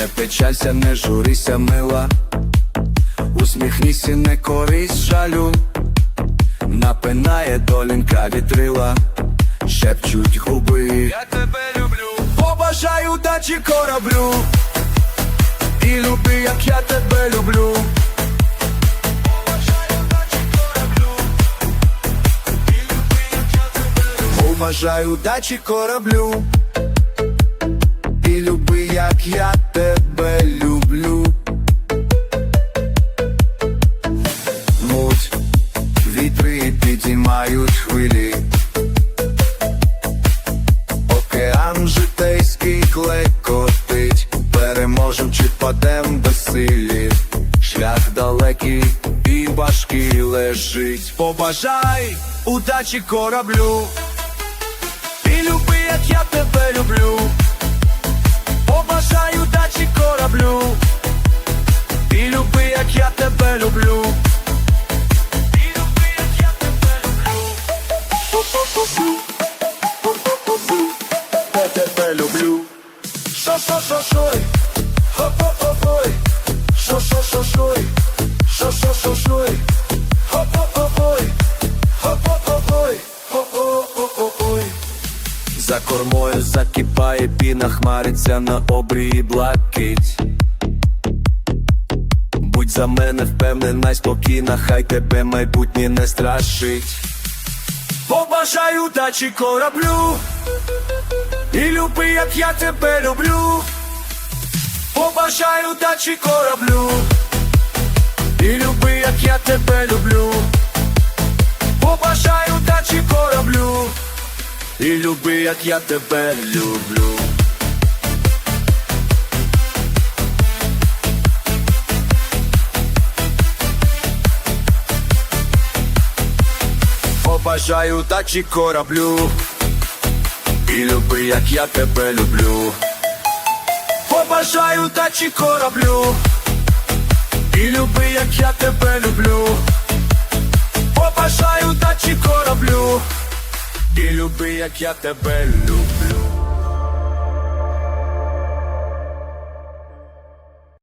Не печалься, не журися, мила, усміхнися, не корись жалю, напинає долінка вітрила, шепчуть губи. Я тебе люблю, побажаю удачі кораблю, і люби, як я тебе люблю. Побажаю удачі кораблю, як я тебе люблю. Муть, вітри підіймають хвилі. Океан житейський клекотить, переможем чи падем безсилі. Шлях далекий і важкий лежить. Побажай удачі кораблю. І люби, як я тебе люблю. Побажаю дачі кораблю. Ти люби, як я тебе люблю. І люби, як я тебе люблю. Я тебе люблю. Шо, шо, кормою закипає піна, хмариться на обрії блакить. Будь за мене впевнена спокійна, хай тебе майбутнє не страшить. Побажаю удачі кораблю, і люби, як я тебе люблю. Побажаю удачі кораблю, і люби, як я тебе люблю. І люби, як я тебе люблю. Побажаю удачі кораблю. І люби, як я тебе люблю. Побажаю удачі кораблю. І люби, як я тебе люблю. Люби, як я тебе люблю.